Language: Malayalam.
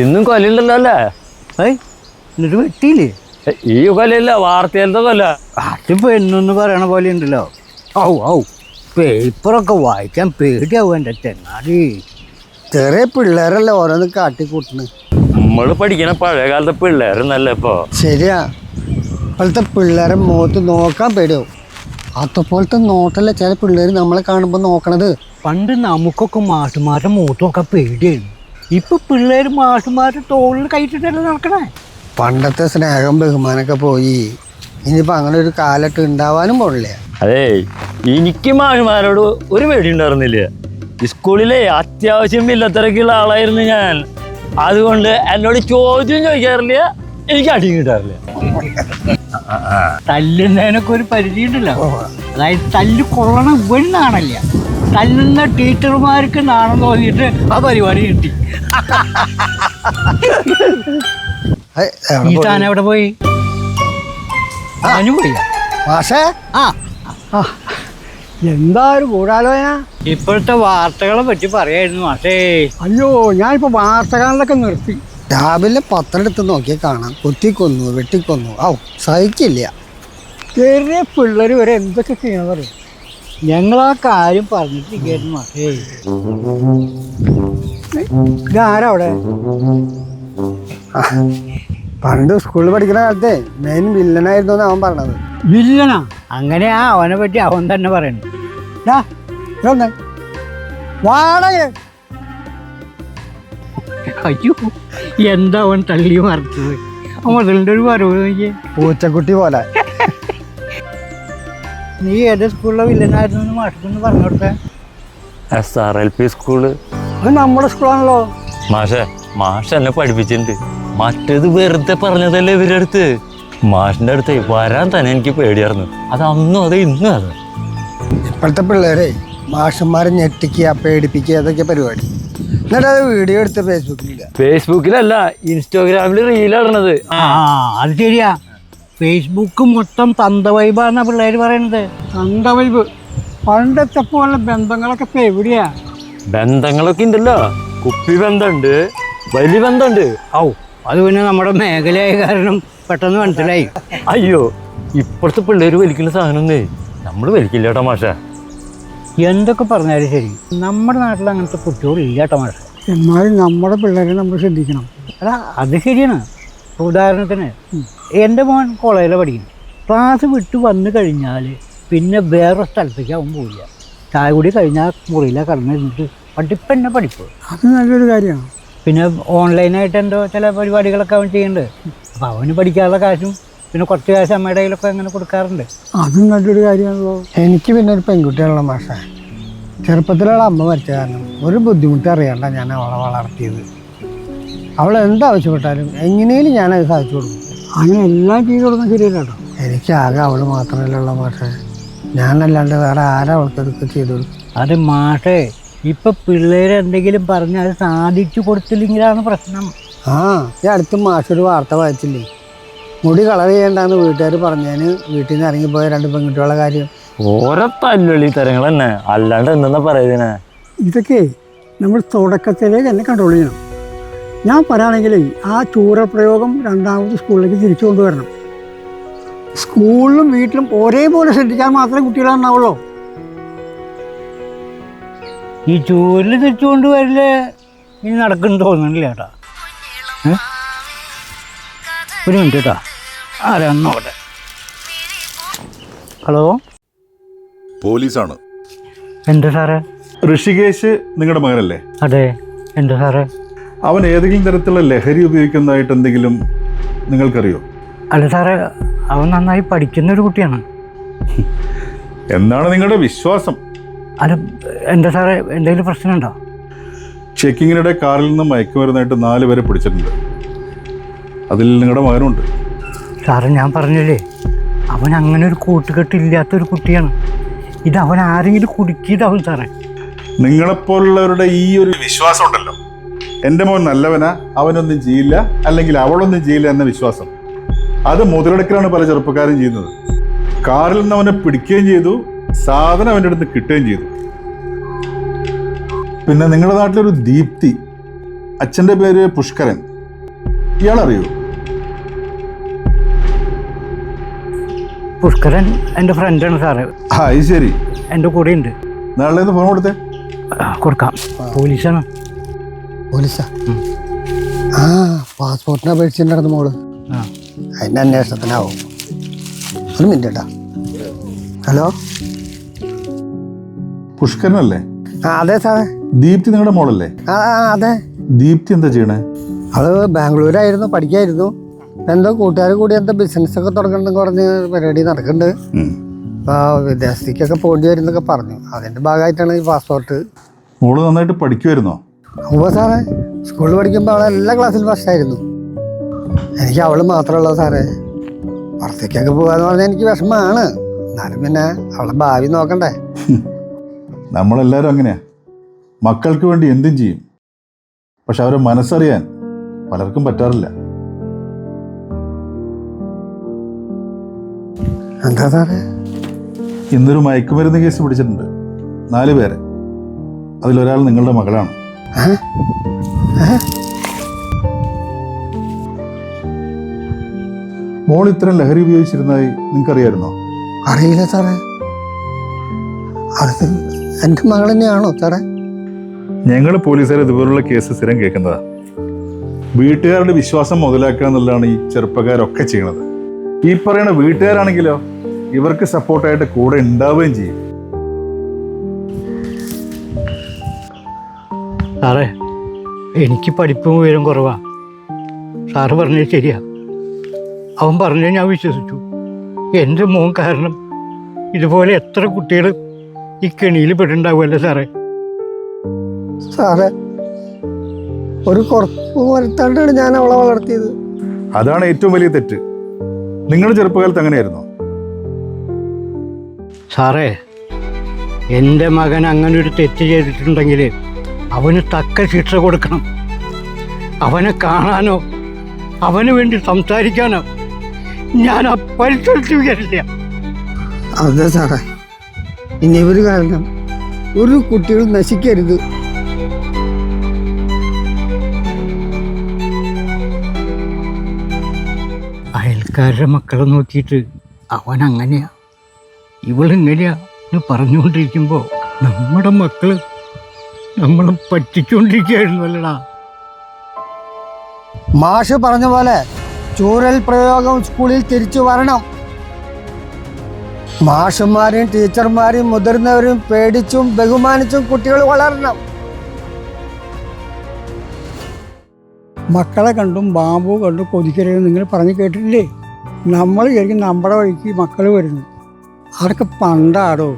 ഇന്നും കൊലയില്ലല്ലോ അല്ലേ? ഏയ്? എന്നിട്ട് വെട്ടിയില്ലേ? ഈ കൊലയില്ല വാർത്തയിലത്തെ അത് പെണ്ണെന്ന് പറയണ പോലെ ഉണ്ടല്ലോ. ഔ ഔ പേപ്പറൊക്കെ വായിക്കാൻ പേടിയാവും എന്റെ ചെങ്ങാടി ചെറിയ പിള്ളേരല്ലേ ഓരോന്ന് കാട്ടിക്കൂട്ടണ് നമ്മൾ പഠിക്കണ പഴയ കാലത്തെ പിള്ളേരെന്നല്ല ഇപ്പൊ? ശരിയാ. ഇപ്പോഴത്തെ പിള്ളേരെ മുഖത്ത് നോക്കാൻ പേടിയാവും. അതുപോലത്തെ നോട്ടല്ലേ ചില പിള്ളേർ നമ്മളെ കാണുമ്പോൾ നോക്കണത്. പണ്ട് നമുക്കൊക്കെ മാഷുമാരുടെ നോക്കാൻ പേടിയായിരുന്നു. ഇപ്പൊ പിള്ളേര് മാഷുമാരുടെ തോളിൽ കയറ്റിട്ടല്ലേ നടക്കണേ? പണ്ടത്തെ സ്നേഹം ബഹുമാനൊക്കെ പോയി. ഇനിയിപ്പോൾ അങ്ങനെ ഒരു കാലത്ത് ഉണ്ടാവാനും പോണില്ല അതേ എനിക്ക് മാഷുമാരോട് ഒരു പേടി ഉണ്ടായിരുന്നില്ല. സ്കൂളിലെ അത്യാവശ്യം ഇല്ലത്തിരക്കുള്ള ആളായിരുന്നു ഞാൻ. അതുകൊണ്ട് എന്നോട് ചോദ്യം ചോദിക്കാറില്ല എനിക്ക് അടിയും കിട്ടാറില്ല. തല്ലുന്നതിനൊക്കെ ഒരു പരിധി ഉണ്ടല്ലോ അതായത് തല്ല് കൊള്ളണ ഇവൻ നാണല്ല തല്ലുന്ന ടീച്ചർമാർക്ക് നാണം തോന്നിയിട്ട് ആ പരിപാടി കിട്ടി. എവിടെ ഈ പോയി? താൻ എവിടെ പോയി? പോയി? മാഷേ? ആ. എന്താ ഒരു കൂടാലോചന ഇപ്പോഴത്തെ വാർത്തകളെ പറ്റി പറയായിരുന്നു മാഷേ. അയ്യോ ഞാനിപ്പോ വാർത്തകളിലൊക്കെ നിർത്തി. രാവിലെ പത്രം എടുത്ത് നോക്കിയാൽ കാണാം. കൊത്തിക്കൊന്നു വെട്ടിക്കൊന്നു. ഔ സഹിക്കില്ല. ചെറിയ പിള്ളേർ വരെ എന്തൊക്കെ ചെയ്യാൻ പറയും ഞങ്ങൾ ആ കാര്യം പറഞ്ഞിട്ട് മാഷേ ഇതാരാ അവിടെ? പണ്ട് സ്കൂളിൽ പഠിക്കുന്ന കാലത്തെ മെയിൻ വില്ലനായിരുന്നു എന്ന് അവൻ പറഞ്ഞത്. വില്ലനാ അങ്ങനെയാ അവനെ പറ്റി അവൻ തന്നെ പറയണ്ട. വാടക അയ്യോ എന്താ അവൻ തള്ളി മറിച്ചത്? ആ മുതലിന്റെ ഒരു വരവ് നോക്കിയേ. പൂച്ചക്കുട്ടി പോലെ. നീ ഏത് സ്കൂളിലെ വില്ലനായിരുന്നു എന്ന് മാഷക്കൊന്ന് പറഞ്ഞു കൊടുത്തേ. S R L P school. അത് നമ്മുടെ സ്കൂളാണല്ലോ. മാഷെ മാഷ് എന്നെ പഠിപ്പിച്ചിട്ടുണ്ട്. മറ്റേത് വെറുതെ പറഞ്ഞതല്ലേ ഇവരുടെ അടുത്ത്? മാഷിന്റെ അടുത്ത് വരാൻ തന്നെ എനിക്ക് പേടിയായിരുന്നു. അത് അന്നും അത് ഇന്നും അത്. ഇപ്പോഴത്തെ പിള്ളേരെ മാഷന്മാരെ ഞെട്ടിക്കുക പേടിപ്പിക്കുക അതൊക്കെ പരിപാടി. എന്നിട്ട് അത് വീഡിയോ എടുത്ത് ഫേസ്ബുക്കിലില്ല ഫേസ്ബുക്കിലല്ല ഇൻസ്റ്റാഗ്രാമിൽ റീലിടണത് ആ അത് ശരിയാ. ഫേസ്ബുക്ക് മൊത്തം തന്ത വൈബാന്നാ പിള്ളേർ പറയണത്. തന്ത വൈബ് പണ്ടത്തെ പോലെ ബന്ധങ്ങളൊക്കെ ഇപ്പൊ എവിടെയാ? ബന്ധങ്ങളൊക്കെ ഉണ്ടല്ലോ. കുപ്പി ബന്ധമുണ്ട് വലിയ ബന്ധമുണ്ട്. ഔ അത് പിന്നെ നമ്മുടെ മേഖലയായ കാരണം പെട്ടെന്ന് മനസ്സിലായി. അയ്യോ ഇപ്പോഴത്തെ പിള്ളേര് വലിക്കുന്ന സാധനം നമ്മൾ വലിക്കില്ല കേട്ടോ മാഷ. എന്തൊക്കെ പറഞ്ഞാലും ശരി. നമ്മുടെ നാട്ടിൽ അങ്ങനത്തെ കുട്ടികളില്ല കേട്ടോ മാഷ. എന്നാലും നമ്മുടെ പിള്ളേരെ നമ്മൾ ശ്രദ്ധിക്കണം. അല്ല അത് ശരിയാണ്. ഉദാഹരണത്തിന് എന്റെ മോൻ കോളേജിലെ പഠിക്കുന്നു ക്ലാസ് വിട്ട് വന്നു കഴിഞ്ഞാൽ പിന്നെ വേറെ സ്ഥലത്തേക്ക് അവൻ പോവില്ല. ചായ കൂടി കഴിഞ്ഞാൽ മുറിയിലെ കടന്നിരുന്നിട്ട് പഠിപ്പ് തന്നെ പഠിപ്പ്? അത് നല്ലൊരു കാര്യമാണ്. പിന്നെ ഓൺലൈനായിട്ട് എന്തോ ചില പരിപാടികളൊക്കെ അവൻ ചെയ്യുന്നുണ്ട് അപ്പോൾ അവന് പഠിക്കാനുള്ള കാശും പിന്നെ കുറച്ച് കാശ് അമ്മയുടെ കയ്യിലൊക്കെ അങ്ങനെ കൊടുക്കാറുണ്ട്. അതും നല്ലൊരു കാര്യമാണല്ലോ. എനിക്ക് പിന്നെ ഒരു പെൺകുട്ടിയാണല്ലോ മാഷ. ചെറുപ്പത്തിലുള്ള അമ്മ മരിച്ച കാരണം ഒരു ബുദ്ധിമുട്ട് അറിയണ്ട ഞാൻ അവളെ വളർത്തിയത്. അവൾ എന്താവശ്യപ്പെട്ടാലും എങ്ങനെയും ഞാനത് സാധിച്ചു കൊടുക്കും. അങ്ങനെ എല്ലാം ചെയ്തു കൊടുക്കാൻ ശരിയല്ല കേട്ടോ എനിക്ക് ആകെ അവൾ മാത്രമല്ല ഉള്ള മാഷ. ഞാനല്ലാണ്ട് വേറെ ആരാ അവൾക്കതൊക്കെ ചെയ്തു കൊടുക്കും അത് മാഷേ ഇപ്പൊ പിള്ളേരെന്തെങ്കിലും പറഞ്ഞ് അത് സാധിച്ചു കൊടുത്തില്ലെങ്കിലാണ് പ്രശ്നം. ആ ഈ അടുത്ത് മാഷൊരു വാർത്ത വായിച്ചില്ലേ? മുടി കളർ ചെയ്യണ്ടെന്ന് വീട്ടുകാർ പറഞ്ഞതിന് വീട്ടിൽ നിന്ന് ഇറങ്ങിപ്പോയ രണ്ട് പെൺകുട്ടികളുടെ കാര്യം. ഓരോ തല്ലുള്ളി തരങ്ങൾ തന്നെ അല്ലാണ്ട് എന്താ പറയുന്നേ? ഇതൊക്കെ നമ്മൾ തുടക്കത്തിലേ തന്നെ കൺട്രോൾ ചെയ്യണം. ഞാൻ പറയുകയാണെങ്കിൽ ആ ചൂരപ്രയോഗം രണ്ടാമത് സ്കൂളിലേക്ക് തിരിച്ചു കൊണ്ടുവരണം. സ്കൂളിലും വീട്ടിലും ഒരേപോലെ ശ്രദ്ധിച്ചാൽ മാത്രമേ കുട്ടികൾ നന്നാവുള്ളൂ. ഈ ചൂരിൽ തിരിച്ചു വരൽ ഇനി നടക്കുന്നു തോന്നുന്നില്ല ചേട്ടാ ഒരു മിനിറ്റ് കേട്ടോ. ആരാ നോക്കട്ടെ ഹലോ? പോലീസാണ്. എന്റെ സാറേ? ഋഷികേശ് നിങ്ങളുടെ മകനല്ലേ? അതെ എന്റെ സാറേ? അവൻ ഏതെങ്കിലും തരത്തിലുള്ള ലഹരി ഉപയോഗിക്കുന്നതായിട്ട് എന്തെങ്കിലും നിങ്ങൾക്കറിയോ? അല്ല സാറേ അവൻ നന്നായി പഠിക്കുന്ന ഒരു കുട്ടിയാണ്. എന്നാണ് നിങ്ങളുടെ വിശ്വാസം? അല്ല എന്താ സാറേ എന്തെങ്കിലും പ്രശ്നമുണ്ടോ? ചെക്കിങ്ങിനിടെ കാറിൽ നിന്ന് മയക്കുമരുന്നായിട്ട് നാല് പേരെ പിടിച്ചിട്ടുണ്ട്. അതിൽ നിങ്ങളുടെ മകനുണ്ട്. സാറേ ഞാൻ പറഞ്ഞില്ലേ? അവൻ അങ്ങനെ ഒരു കൂട്ടുകെട്ടില്ലാത്തൊരു കുട്ടിയാണ്. ഇത് അവൻ ആരെങ്കിലും കുടുക്കിയതാവും സാറേ. നിങ്ങളെപ്പോലുള്ളവരുടെ ഈ ഒരു വിശ്വാസം ഉണ്ടല്ലോ എന്റെ മോൻ നല്ലവനാ അവനൊന്നും ചെയ്യില്ല അല്ലെങ്കിൽ അവളൊന്നും ചെയ്യില്ല എന്ന വിശ്വാസം. അത് മുതലെടുക്കലാണ് പല ചെറുപ്പക്കാരും ചെയ്യുന്നത്. കാറിൽ നിന്ന് അവനെ പിടിക്കുകയും ചെയ്തു സാധനം അവന്റെ അടുത്ത് കിട്ടുകയും ചെയ്തു. പിന്നെ നിങ്ങളുടെ നാട്ടിലൊരു ദീപ്തി അച്ഛന്റെ പേര് പുഷ്കരൻ. ഇയാളറിയോ? പുഷ്കരൻ എന്റെ ഫ്രണ്ടാണ് സാറ്. ആ ഇത് ശരി. എന്റെ കൂടെ ഉണ്ട് നാളെ ഫോൺ കൊടുത്തേ. കൊടുക്കാം. പോലീസാണ്. പോലീസാ? ആ പാസ്പോർട്ടിനെ അപേക്ഷിച്ചിട്ടുണ്ടായിരുന്നു മോൾ. ആ. അതിന്റെ അന്വേഷണത്തിനാവും. ഒരു മിനിറ്റ് കേട്ടാ ഹലോ? പുഷ്കരനല്ലേ? ആ അതെ സാറേ. ദീപ്തി നിങ്ങളുടെ മോളല്ലേ? ആ ആ, അതെ. ദീപ്തി എന്താ ചെയ്യണേ? അത് ബാംഗ്ലൂരായിരുന്നു പഠിക്കായിരുന്നു. എന്തോ കൂട്ടുകാർ കൂടി എന്തോ ബിസിനസ്സൊക്കെ തുടങ്ങണമെന്ന് പറഞ്ഞ് പരിപാടി നടക്കുന്നുണ്ട്. അപ്പോൾ വിദേശത്തേക്കൊക്കെ പോകേണ്ടി വരും എന്നൊക്കെ പറഞ്ഞു. അതിന്റെ ഭാഗമായിട്ടാണ് ഈ പാസ്പോർട്ട് മോൾ നന്നായിട്ട് പഠിക്കുമായിരുന്നോ അപ്പോൾ സാറേ സ്കൂളിൽ പഠിക്കുമ്പോൾ അവളെ എല്ലാ ക്ലാസ്സിലും ഫസ്റ്റായിരുന്നു എനിക്ക് അവൾ മാത്രമുള്ള സാറേ. പുറത്തേക്കൊക്കെ പോകാന്ന് പറഞ്ഞാൽ എനിക്ക് വിഷമമാണ് എന്നാലും പിന്നെ അവളെ ഭാവി നോക്കണ്ടേ. നമ്മളെല്ലാവരും അങ്ങനെയാ. മക്കൾക്ക് വേണ്ടി എന്തും ചെയ്യും. പക്ഷെ അവരെ മനസ്സറിയാൻ പലർക്കും പറ്റാറില്ല. എന്താ സാറേ? ഇന്നൊരു മയക്കുമരുന്ന് കേസ് പിടിച്ചിട്ടുണ്ട്. നാല് പേരെ. അതിലൊരാൾ നിങ്ങളുടെ മകളാണ്. മോൾ ഇത്തരം ലഹരി ഉപയോഗിച്ചിരുന്നതായി നിങ്ങൾക്കറിയായിരുന്നോ? അറിയില്ല സാറേ. അത് എന്റെ മകൾ തന്നെയാണോ സാറേ? ഞങ്ങൾ പോലീസുകാർ ഇതുപോലുള്ള കേസ് സ്ഥിരം കേൾക്കുന്നതാ. വീട്ടുകാരുടെ വിശ്വാസം മുതലാക്കുക എന്നുള്ളതാണ് ഈ ചെറുപ്പക്കാരൊക്കെ ചെയ്യുന്നത്. ഈ പറയുന്ന വീട്ടുകാരാണെങ്കിലോ? ഇവർക്ക് സപ്പോർട്ടായിട്ട് കൂടെ ഉണ്ടാവുകയും ചെയ്യും. സാറേ എനിക്ക് പഠിപ്പും ഉയരം കുറവാ. സാറ് പറഞ്ഞത് ശരിയാ. അവൻ പറഞ്ഞത് ഞാൻ വിശ്വസിച്ചു. എന്റെ മോൻ കാരണം ഇതുപോലെ എത്ര കുട്ടികൾ ഈ കെണിയിൽ പെട്ടുണ്ടാവുമല്ലോ സാറേ. സാറേ ഒരു കുറപ്പ് വരുത്താണ്ടാണ് ഞാൻ അവളെ വളർത്തിയത്. അതാണ് ഏറ്റവും വലിയ തെറ്റ്. നിങ്ങളുടെ ചെറുപ്പകാലത്ത് അങ്ങനെയായിരുന്നോ? സാറേ എന്റെ മകൻ അങ്ങനെ ഒരു തെറ്റ് ചെയ്തിട്ടുണ്ടെങ്കിൽ അവന് തക്ക ശിക്ഷ കൊടുക്കണം. അവനെ കാണാനോ അവന് വേണ്ടി സംസാരിക്കാനോ ഞാൻ ആ അതെ സാറേ. ഇനി ഒരു കാരണം ഒരു കുട്ടികളും നശിക്കരുത്. അയൽക്കാരുടെ മക്കളെ നോക്കിയിട്ട് അവൻ അങ്ങനെയാ. ഇവളിങ്ങനെയാ പറഞ്ഞുകൊണ്ടിരിക്കുമ്പോൾ നമ്മുടെ മക്കൾ നമ്മളെ പറ്റിച്ചുകൊണ്ടിരിക്കുകയായിരുന്നു അല്ലടാ മാഷ് പറഞ്ഞ പോലെ ചൂരൽ പ്രയോഗം സ്കൂളിൽ തിരിച്ചു വരണം. മാഷന്മാരെയും ടീച്ചർമാരെയും മുതിർന്നവരെയും പേടിച്ചും ബഹുമാനിച്ചും കുട്ടികൾ വളരണം. മക്കളെ കണ്ടും ബാമ്പു കണ്ടും കൊതിക്കരുത് നിങ്ങൾ പറഞ്ഞു കേട്ടിട്ടില്ലേ? നമ്മൾ ശരിക്കും നമ്മുടെ വഴിക്ക് മക്കൾ വരുന്നു അതൊക്കെ പണ്ടാടോ?